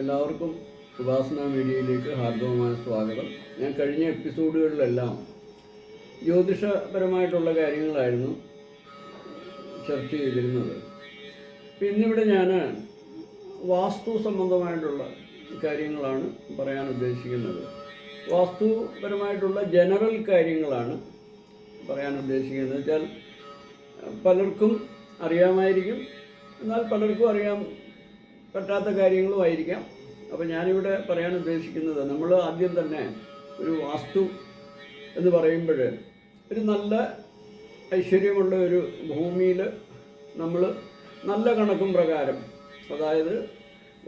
എല്ലാവർക്കും ഉപാസന മീഡിയയിലേക്ക് ഹാർദവമായ സ്വാഗതം. ഞാൻ കഴിഞ്ഞ എപ്പിസോഡുകളിലെല്ലാം ജ്യോതിഷപരമായിട്ടുള്ള കാര്യങ്ങളായിരുന്നു ചർച്ച ചെയ്തിരുന്നത്. ഇന്നിവിടെ ഞാൻ വാസ്തു സംബന്ധമായിട്ടുള്ള കാര്യങ്ങളാണ് പറയാൻ ഉദ്ദേശിക്കുന്നത്. വാസ്തുപരമായിട്ടുള്ള ജനറൽ കാര്യങ്ങളാണ് പറയാൻ ഉദ്ദേശിക്കുന്നത്. വെച്ചാൽ പലർക്കും അറിയാമായിരിക്കും. എന്നാൽ പലർക്കും അറിയാൻ പറ്റാത്ത കാര്യങ്ങളും ആയിരിക്കാം. അപ്പോൾ ഞാനിവിടെ പറയാൻ ഉദ്ദേശിക്കുന്നത് നമ്മൾ ആദ്യം തന്നെ ഒരു വാസ്തു എന്ന് പറയുമ്പോൾ ഒരു നല്ല ഐശ്വര്യമുള്ള ഒരു ഭൂമിയിൽ നമ്മൾ നല്ല കണക്കും പ്രകാരം അതായത്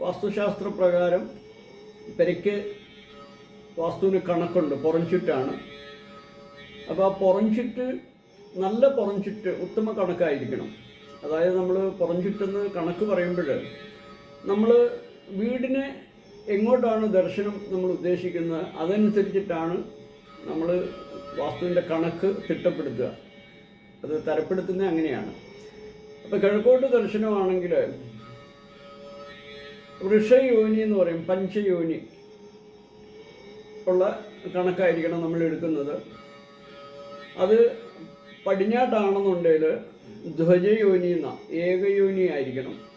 വാസ്തുശാസ്ത്ര പ്രകാരം പെരയ്ക്ക് വാസ്തുവിന് കണക്കുണ്ട് പുറംചുറ്റാണ്. അപ്പോൾ ആ പുറംചുറ്റ് നല്ല പുറംചുറ്റ് ഉത്തമ കണക്കായിരിക്കണം. അതായത് നമ്മൾ പുറംചുറ്റെന്ന് കണക്ക് പറയുമ്പോൾ നമ്മൾ വീടിനെ എങ്ങോട്ടാണ് ദർശനം നമ്മൾ ഉദ്ദേശിക്കുന്നത്? അതനുസരിച്ചിട്ടാണ് നമ്മൾ വാസ്തുവിന്റെ കണക്ക് തിട്ടപ്പെടുത്തുക. അത് തരപ്പെടുത്തുന്നത് അങ്ങനെയാണ്. അപ്പോൾ കിഴക്കോട്ട് ദർശനമാണെങ്കിൽ വൃഷയോനി എന്ന് പറയും പഞ്ചയോനി ഉള്ള കണക്കായിരിക്കണം നമ്മൾ എടുക്കുന്നത്. അത് പടിഞ്ഞാട്ടാണെന്നുണ്ടെങ്കിൽ ധ്വജയോനി എന്ന ഏകയോനി ആയിരിക്കണം.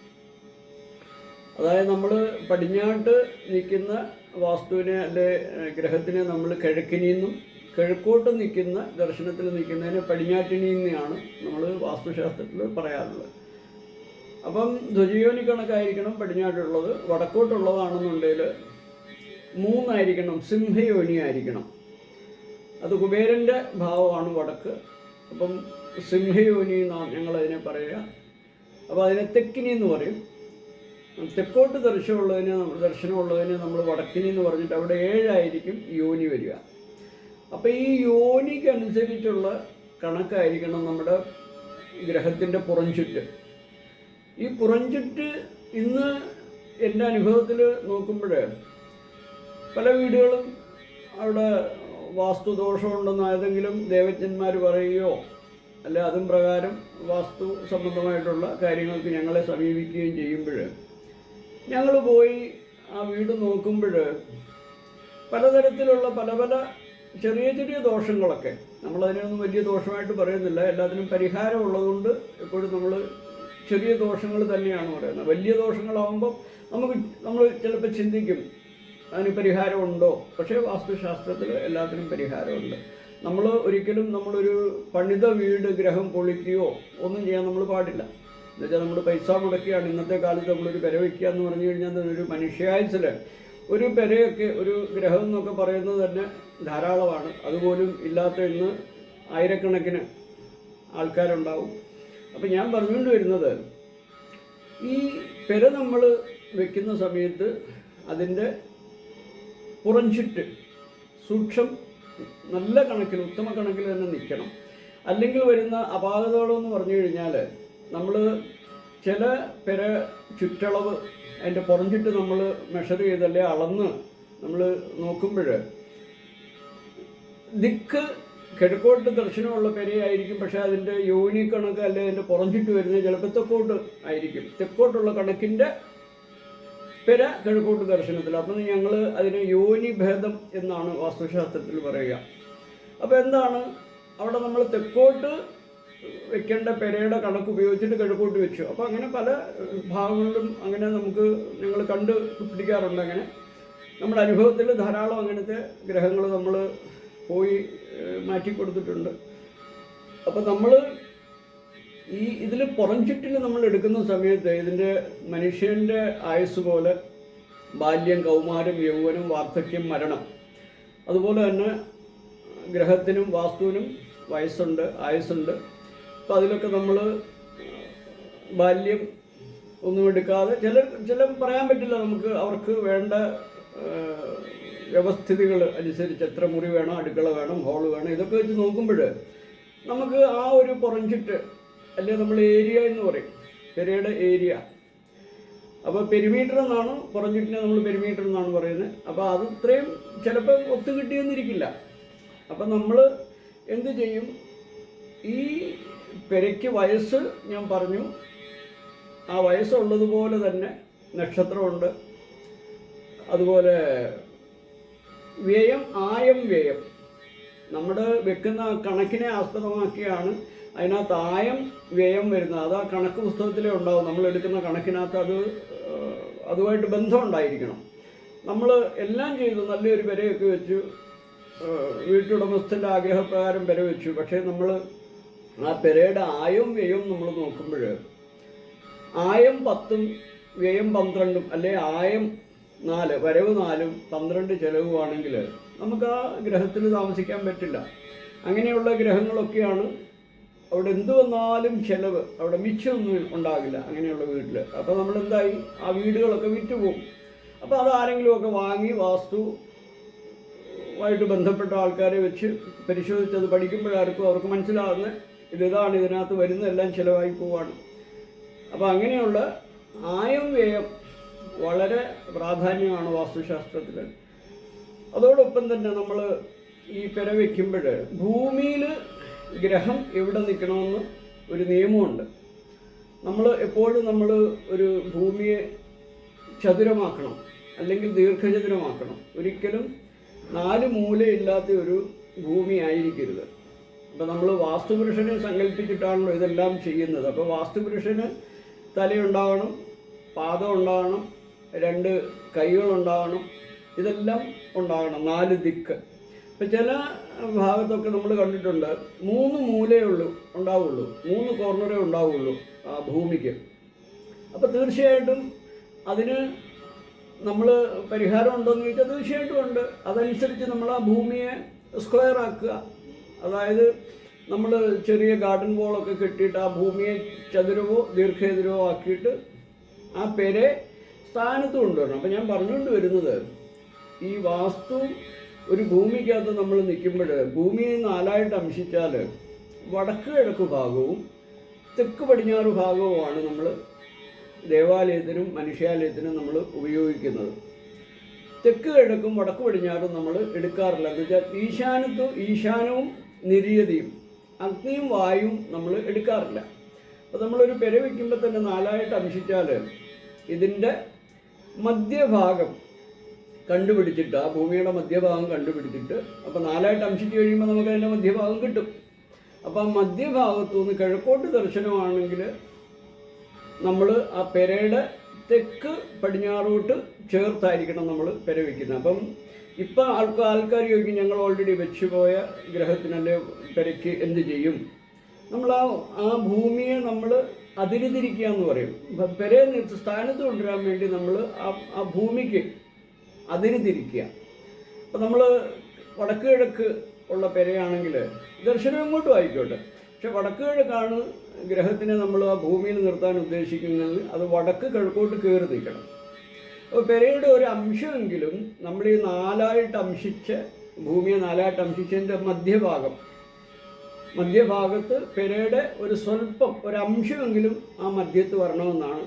അതായത് നമ്മൾ പടിഞ്ഞാട്ട് നിൽക്കുന്ന വാസ്തുവിനെ അല്ലെ ഗ്രഹത്തിനെ നമ്മൾ കിഴക്കിനിന്നും കിഴക്കോട്ട് നിൽക്കുന്ന ദർശനത്തിൽ നിൽക്കുന്നതിന് പടിഞ്ഞാറ്റിനിന്നാണ് നമ്മൾ വാസ്തുശാസ്ത്രത്തിൽ പറയാറുള്ളത്. അപ്പം ധ്വജയോനി കണക്കായിരിക്കണം പടിഞ്ഞാട്ടുള്ളത്. വടക്കോട്ടുള്ളതാണെന്നുണ്ടെങ്കിൽ മൂന്നായിരിക്കണം സിംഹയോനി ആയിരിക്കണം. അത് കുബേരന്റെ ഭാവമാണ് വടക്ക്. അപ്പം സിംഹയോനി എന്നാണ് ഞങ്ങളതിനെ പറയുക. അപ്പോൾ അതിനെ തെക്കിനി എന്ന് പറയും. തെക്കോട്ട് ദർശനമുള്ളതിന് ദർശനമുള്ളതിന് നമ്മൾ വടക്കിനി എന്ന് പറഞ്ഞിട്ട് അവിടെ ഏഴായിരിക്കും യോനി വരിക. അപ്പോൾ ഈ യോനിക്കനുസരിച്ചുള്ള കണക്കായിരിക്കണം നമ്മുടെ ഗ്രഹത്തിന്റെ പുറംചുറ്റ്. ഈ പുറംചുറ്റ് ഇന്ന് എന്റെ അനുഭവത്തിൽ നോക്കുമ്പോൾ പല വീടുകളും അവിടെ വാസ്തുദോഷമുണ്ടെന്ന് ഏതെങ്കിലും ദേവജ്ഞന്മാർ പറയുകയോ അല്ല അതും പ്രകാരം വാസ്തു സംബന്ധമായിട്ടുള്ള കാര്യങ്ങൾക്ക് ഞങ്ങളെ സമീപിക്കുകയും ചെയ്യുമ്പോൾ ഞങ്ങൾ പോയി ആ വീട് നോക്കുമ്പോൾ പലതരത്തിലുള്ള പല പല ചെറിയ ചെറിയ ദോഷങ്ങളൊക്കെ. നമ്മളതിനൊന്നും വലിയ ദോഷമായിട്ട് പറയുന്നില്ല. എല്ലാത്തിനും പരിഹാരം ഉള്ളതുകൊണ്ട് എപ്പോഴും നമ്മൾ ചെറിയ ദോഷങ്ങൾ തന്നെയാണ് പറയുന്നത്. വലിയ ദോഷങ്ങളാവുമ്പോൾ നമുക്ക് നമ്മൾ ചിലപ്പോൾ ചിന്തിക്കും അതിന് പരിഹാരമുണ്ടോ? പക്ഷേ വാസ്തുശാസ്ത്രത്തിൽ എല്ലാത്തിനും പരിഹാരമുണ്ട്. നമ്മൾ ഒരിക്കലും നമ്മളൊരു പണിത വീട് ഗ്രഹം പൊളിക്കുകയോ ഒന്നും ചെയ്യാൻ നമ്മൾ പാടില്ല. എന്നുവെച്ചാൽ നമ്മൾ പൈസ മുടക്കിയാണ്. ഇന്നത്തെ കാലത്ത് നമ്മളൊരു പെര വയ്ക്കുക എന്ന് പറഞ്ഞു കഴിഞ്ഞാൽ ഒരു മനുഷ്യായുസിൽ ഒരു പെരയൊക്കെ ഒരു ഗ്രഹം എന്നൊക്കെ പറയുന്നത് തന്നെ ധാരാളമാണ്. അതുപോലും ഇല്ലാത്ത ഇന്ന് ആയിരക്കണക്കിന് ആൾക്കാരുണ്ടാവും. അപ്പം ഞാൻ പറഞ്ഞുകൊണ്ട് വരുന്നത് ഈ പെര നമ്മൾ വെക്കുന്ന സമയത്ത് അതിന്റെ പുറംചുറ്റ് സൂക്ഷം നല്ല കണക്കിൽ ഉത്തമ കണക്കിൽ തന്നെ നിൽക്കണം. അല്ലെങ്കിൽ വരുന്ന അപാകതകളെന്ന് പറഞ്ഞു കഴിഞ്ഞാൽ നമ്മൾ ചില പെര ചുറ്റളവ് അതിന്റെ പുറംചുറ്റ് നമ്മൾ മെഷർ ചെയ്തല്ലേ അളന്ന് നമ്മൾ നോക്കുമ്പോൾ ദിക്ക് കിഴക്കോട്ട് ദർശനമുള്ള പെരയായിരിക്കും പക്ഷേ അതിന്റെ യോനി കണക്ക് അല്ലെ അതിന്റെ പുറംചുറ്റ് വരുന്നത്? ചിലപ്പോൾ തെക്കോട്ട് ആയിരിക്കും. തെക്കോട്ടുള്ള കണക്കിന്റെ പെര കിഴക്കോട്ട് ദർശനത്തിൽ. അപ്പം ഞങ്ങൾ അതിന് യോനി ഭേദം എന്നാണ് വാസ്തുശാസ്ത്രത്തിൽ പറയുക. അപ്പോൾ എന്താണ്? അവിടെ നമ്മൾ തെക്കോട്ട് വെക്കേണ്ട പെരയുടെ കണക്ക് ഉപയോഗിച്ചിട്ട് കിഴക്കോട്ട് വെച്ചു. അപ്പോൾ അങ്ങനെ പല ഭാഗങ്ങളിലും അങ്ങനെ നമുക്ക് ഞങ്ങൾ കണ്ട് പിടിക്കാറുണ്ട് അങ്ങനെ. നമ്മുടെ അനുഭവത്തിൽ ധാരാളം അങ്ങനത്തെ ഗ്രഹങ്ങൾ നമ്മൾ പോയി മാറ്റി കൊടുത്തിട്ടുണ്ട്. അപ്പോൾ നമ്മൾ ഈ ഇതിൽ പുറംചുറ്റിൽ നമ്മൾ എടുക്കുന്ന സമയത്ത് ഇതിന്റെ മനുഷ്യന്റെ ആയുസ് പോലെ ബാല്യം കൗമാരം യൗവനം വാർദ്ധക്യം മരണം. അതുപോലെ തന്നെ ഗ്രഹത്തിനും വാസ്തുവിനും വയസ്സുണ്ട് ആയുസ്സുണ്ട്. അപ്പോൾ അതിലൊക്കെ നമ്മൾ ബാല്യം ഒന്നും എടുക്കാതെ ചില ചില പറയാൻ പറ്റില്ല നമുക്ക് അവർക്ക് വേണ്ട വ്യവസ്ഥിതികൾ അനുസരിച്ച് എത്ര മുറി വേണം അടുക്കള വേണം ഹോൾ വേണം ഇതൊക്കെ വെച്ച് നോക്കുമ്പോൾ നമുക്ക് ആ ഒരു പുറഞ്ചിട്ട് അല്ലെങ്കിൽ നമ്മൾ ഏരിയ എന്ന് പറയും പെരയുടെ ഏരിയ. അപ്പോൾ പെരിമീറ്റർ എന്നാണ് പുറഞ്ചിട്ടിനെ നമ്മൾ പെരിമീറ്റർ എന്നാണ് പറയുന്നത്. അപ്പോൾ അത് ഇത്രയും ചിലപ്പോൾ ഒത്തുകിട്ടിയെന്നിരിക്കില്ല. അപ്പം നമ്മൾ എന്ത് ചെയ്യും? ഈ പെരയ്ക്ക് വയസ്സ് ഞാൻ പറഞ്ഞു. ആ വയസ്സുള്ളതുപോലെ തന്നെ നക്ഷത്രമുണ്ട്. അതുപോലെ വ്യയം ആയം വ്യയം. നമ്മൾ വെക്കുന്ന കണക്കിനെ ആസ്പദമാക്കിയാണ് അതിനകത്ത് ആയം വ്യയം വരുന്നത്. അത് ആ കണക്ക് പുസ്തകത്തിലേ ഉണ്ടാവും. നമ്മൾ എടുക്കുന്ന കണക്കിനകത്ത് അത് അതുമായിട്ട് ബന്ധം ഉണ്ടായിരിക്കണം നമ്മൾ എല്ലാം ചെയ്തു നല്ലൊരു പെരയൊക്കെ വെച്ചു. വീട്ടുടമസ്ഥന്റെ ആഗ്രഹപ്രകാരം പെര വെച്ചു. പക്ഷേ നമ്മൾ ആ പെരയുടെ ആയവും വ്യയവും നമ്മൾ നോക്കുമ്പോൾ ആയം പത്തും വ്യയം പന്ത്രണ്ടും അല്ലെ ആയം നാല് വരവ് നാലും പന്ത്രണ്ട് ചെലവുമാണെങ്കിൽ നമുക്ക് ആ ഗ്രഹത്തിൽ താമസിക്കാൻ പറ്റില്ല. അങ്ങനെയുള്ള ഗ്രഹങ്ങളൊക്കെയാണ് അവിടെ എന്ത് വന്നാലും ചെലവ് അവിടെ മിച്ചമൊന്നും ഉണ്ടാകില്ല അങ്ങനെയുള്ള വീട്ടിൽ. അപ്പോൾ നമ്മൾ എന്തായി? ആ വീടുകളൊക്കെ വിറ്റുപോകും അപ്പോൾ അത് ആരെങ്കിലുമൊക്കെ വാങ്ങി വാസ്തു ആയിട്ട് ബന്ധപ്പെട്ട ആൾക്കാരെ വെച്ച് പരിശോധിച്ചത് പഠിക്കുമ്പോഴാർക്കും അവർക്ക് മനസ്സിലാകുന്ന ഇതാണ് ഇതിനകത്ത് വരുന്നതെല്ലാം ചിലവായി പോവാണ്. അപ്പോൾ അങ്ങനെയുള്ള ആയം വ്യയം വളരെ പ്രാധാന്യമാണ് വാസ്തുശാസ്ത്രത്തിൽ അതോടൊപ്പം തന്നെ നമ്മൾ ഈ പെര വയ്ക്കുമ്പോൾ ഭൂമിയിൽ ഗ്രഹം എവിടെ നിൽക്കണമെന്ന് ഒരു നിയമമുണ്ട്. നമ്മൾ എപ്പോഴും നമ്മൾ ഒരു ഭൂമിയെ ചതുരമാക്കണം അല്ലെങ്കിൽ ദീർഘചതുരമാക്കണം. ഒരിക്കലും നാല് മൂലയില്ലാത്ത ഒരു ഭൂമി ആയിരിക്കരുത്. അപ്പോൾ നമ്മൾ വാസ്തുപുരുഷനെ സങ്കല്പിച്ചിട്ടാണല്ലോ ഇതെല്ലാം ചെയ്യുന്നത്. അപ്പോൾ വാസ്തുപുരുഷന് തലയുണ്ടാവണം പാദം ഉണ്ടാവണം രണ്ട് കൈകളുണ്ടാവണം ഇതെല്ലാം ഉണ്ടാകണം നാല് ദിക്ക്. ഇപ്പം ചില ഭാഗത്തൊക്കെ നമ്മൾ കണ്ടിട്ടുണ്ട് മൂന്ന് മൂലയേ ഉള്ളൂ ഉണ്ടാവുള്ളൂ. മൂന്ന് കോർണറേ ഉണ്ടാവുള്ളൂ ആ ഭൂമിക്ക്. അപ്പോൾ തീർച്ചയായിട്ടും അതിന് നമ്മൾ പരിഹാരം ഉണ്ടോയെന്ന് ചോദിച്ചാൽ തീർച്ചയായിട്ടും ഉണ്ട്. അതനുസരിച്ച് നമ്മൾ ആ ഭൂമിയെ സ്ക്വയർ ആക്കുക അതായത് നമ്മൾ ചെറിയ ഗാർഡൻ വോളൊക്കെ കെട്ടിയിട്ട് ആ ഭൂമിയെ ചതുരവോ ദീർഘചതുരവോ ആക്കിയിട്ട് ആ പേരെ സ്ഥാനത്ത് കൊണ്ടുവരണം. അപ്പം ഞാൻ പറഞ്ഞുകൊണ്ട് വരുന്നത് ഈ വാസ്തു ഒരു ഭൂമിക്കകത്ത് നമ്മൾ നിൽക്കുമ്പോൾ ഭൂമിയെ നാലായിട്ട് അംശിച്ചാൽ വടക്ക് കിഴക്ക് ഭാഗവും തെക്ക് പടിഞ്ഞാറ് ഭാഗവുമാണ് നമ്മൾ ദേവാലയത്തിനും മനുഷ്യാലയത്തിനും നമ്മൾ ഉപയോഗിക്കുന്നത്. തെക്ക് കിഴക്കും വടക്ക് പടിഞ്ഞാറും നമ്മൾ എടുക്കാറില്ല. എന്ന് വെച്ചാൽ ഈശാനത്തും ഈശാനവും നിര്യതിയും അഗ്നിയും വായും നമ്മൾ എടുക്കാറില്ല. അപ്പോൾ നമ്മളൊരു പെര വയ്ക്കുമ്പോൾ തന്നെ നാലായിട്ട് അംശിച്ചാൽ ഇതിന്റെ മധ്യഭാഗം കണ്ടുപിടിച്ചിട്ട് ആ ഭൂമിയുടെ മധ്യഭാഗം കണ്ടുപിടിച്ചിട്ട് അപ്പോൾ നാലായിട്ട് അംശിച്ച് കഴിയുമ്പോൾ നമുക്ക് അതിന്റെ മധ്യഭാഗം കിട്ടും. അപ്പോൾ ആ മധ്യഭാഗത്തു നിന്ന് കിഴക്കോട്ട് ദർശനമാണെങ്കിൽ നമ്മൾ ആ പെരയുടെ തെക്ക് പടിഞ്ഞാറോട്ട് ചേർത്തായിരിക്കണം നമ്മൾ പെര വയ്ക്കുന്നത് അപ്പം ഇപ്പം ആൾക്കാർ ആൾക്കാർ ചോദിക്കും ഞങ്ങൾ ഓൾറെഡി വെച്ചുപോയ ഗ്രഹത്തിനല്ലേ പെരയ്ക്ക് എന്ത് ചെയ്യും? നമ്മൾ ആ ആ ഭൂമിയെ നമ്മൾ അതിരുതിരിക്കുക എന്ന് പറയും. പെരെ സ്ഥാനത്ത് കൊണ്ടുവരാൻ വേണ്ടി നമ്മൾ ആ ആ ഭൂമിക്ക് അതിരിതിരിക്കുക. അപ്പം നമ്മൾ വടക്ക് കിഴക്ക് ഉള്ള പെരയാണെങ്കിൽ ദർശനം ഇങ്ങോട്ടും ആയിക്കോട്ടെ. പക്ഷെ വടക്ക് കിഴക്കാണ് ഗ്രഹത്തിനെ നമ്മൾ ആ ഭൂമിയിൽ നിർത്താൻ ഉദ്ദേശിക്കുന്നത്. അത് വടക്ക് കിഴക്കോട്ട് കയറി നിൽക്കണം. പെരയുടെ ഒരു അംശമെങ്കിലും നമ്മൾ ഈ നാലായിട്ട് അംശിച്ച് ഭൂമിയെ നാലായിട്ട് അംശിച്ചതിന്റെ മധ്യഭാഗം. മധ്യഭാഗത്ത് പെരയുടെ ഒരു സ്വല്പം ഒരു അംശമെങ്കിലും ആ മധ്യത്ത് വരണമെന്നാണ്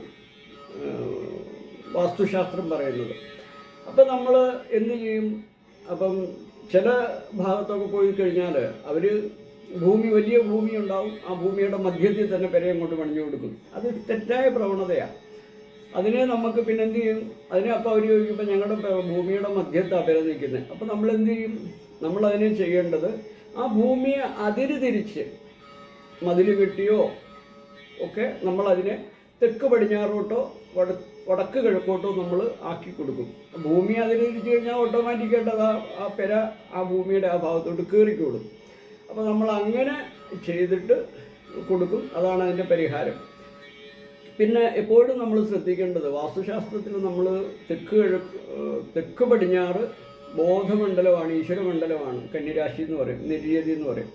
വാസ്തുശാസ്ത്രം പറയുന്നത്. അപ്പം നമ്മൾ എന്ത് ചെയ്യും? അപ്പം ചില ഭാഗത്തൊക്കെ പോയി കഴിഞ്ഞാൽ അവർ ഭൂമി വലിയ ഭൂമി ഉണ്ടാവും ആ ഭൂമിയുടെ മധ്യത്തിൽ തന്നെ പെരയും കൊണ്ട് പണിഞ്ഞു കൊടുക്കും. അത് തെറ്റായ പ്രവണതയാണ് അതിനെ നമുക്ക് പിന്നെ എന്ത് ചെയ്യും? അതിനെ അപ്പോൾ അവർ ചോദിക്കുമ്പോൾ ഞങ്ങളുടെ ഭൂമിയുടെ മധ്യത്താണ് വില നിൽക്കുന്നത് അപ്പോൾ നമ്മൾ എന്ത് ചെയ്യും? നമ്മൾ അതിനെ ചെയ്യേണ്ടത് ആ ഭൂമിയെ അതിര് തിരിച്ച് മതിൽ കെട്ടിയോ ഒക്കെ നമ്മൾ അതിനെ തെക്ക് പടിഞ്ഞാറോട്ടോ വട വടക്ക് കിഴക്കോട്ടോ നമ്മൾ ആക്കി കൊടുക്കും. ഭൂമി അതിന് തിരിച്ചു കഴിഞ്ഞാൽ ഓട്ടോമാറ്റിക്കായിട്ട് അത് ആ- പെര ആ ഭൂമിയുടെ ആ ഭാഗത്തോട്ട് കയറിക്കോളും അപ്പോൾ നമ്മൾ അങ്ങനെ ചെയ്തിട്ട് കൊടുക്കും. അതാണ് അതിന്റെ പരിഹാരം. പിന്നെ എപ്പോഴും നമ്മൾ ശ്രദ്ധിക്കേണ്ടത് വാസ്തുശാസ്ത്രത്തിൽ നമ്മൾ തെക്ക് കിഴക്ക് തെക്ക് പടിഞ്ഞാറ് ബോധമണ്ഡലമാണ് ഈശ്വരമണ്ഡലമാണ് കന്നിരാശി എന്ന് പറയും നിര്യതി എന്ന് പറയും.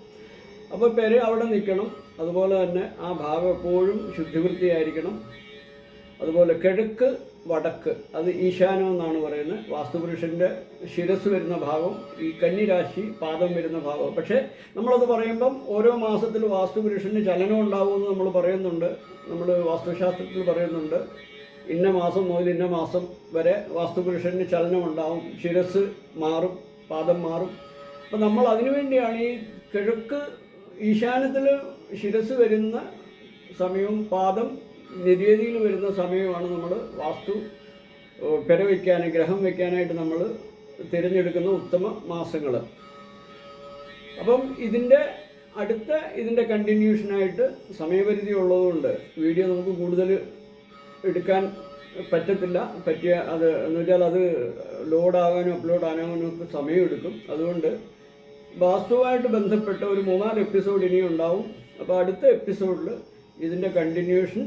അപ്പോൾ പേര് അവിടെ നിൽക്കണം അതുപോലെ തന്നെ ആ ഭാഗം എപ്പോഴും ശുദ്ധിവൃത്തിയായിരിക്കണം. അതുപോലെ കിഴക്ക് വടക്ക്. അത് ഈശാനം എന്നാണ് പറയുന്നത്. വാസ്തുപുരുഷന്റെ ശിരസ് വരുന്ന ഭാഗം ഈ കന്നിരാശി പാദം വരുന്ന ഭാഗം പക്ഷേ നമ്മളത് പറയുമ്പം ഓരോ മാസത്തിൽ വാസ്തുപുരുഷന് ചലനം ഉണ്ടാവുമെന്ന് നമ്മൾ പറയുന്നുണ്ട്. നമ്മൾ വാസ്തുശാസ്ത്രത്തിൽ പറയുന്നുണ്ട്. ഇന്ന മാസം മുതൽ ഇന്ന മാസം വരെ വാസ്തുപുരുഷന് ചലനം ഉണ്ടാവും. ശിരസ് മാറും പാദം മാറും. അപ്പം നമ്മൾ അതിനുവേണ്ടിയാണ് ഈ കിഴക്ക് ഈശാനത്തിൽ ശിരസ് വരുന്ന സമയവും പാദം നിര്യതിയിൽ വരുന്ന സമയമാണ് നമ്മൾ വാസ്തു പെര വയ്ക്കാൻ ഗ്രഹം വയ്ക്കാനായിട്ട് നമ്മൾ തിരഞ്ഞെടുക്കുന്ന ഉത്തമ മാസങ്ങൾ അപ്പം ഇതിന്റെ അടുത്ത ഇതിന്റെ കണ്ടിന്യൂഷനായിട്ട് സമയപരിധി ഉള്ളതുകൊണ്ട് വീഡിയോ നമുക്ക് കൂടുതൽ എടുക്കാൻ പറ്റത്തില്ല. പറ്റിയ അത് എന്ന് വെച്ചാൽ അത് ലോഡാകാനും അപ്ലോഡ് ആകാനും ഒക്കെ സമയമെടുക്കും. അതുകൊണ്ട് വാസ്തുവായിട്ട് ബന്ധപ്പെട്ട ഒരു മൂന്നാൽ എപ്പിസോഡ് ഇനിയും ഉണ്ടാവും അപ്പോൾ അടുത്ത എപ്പിസോഡിൽ ഇതിന്റെ കണ്ടിന്യൂഷൻ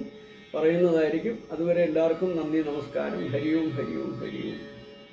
പറയുന്നതായിരിക്കും. അതുവരെ എല്ലാവർക്കും നന്ദി നമസ്കാരം. ഹരിയും ഹരിയും ഹരിയും.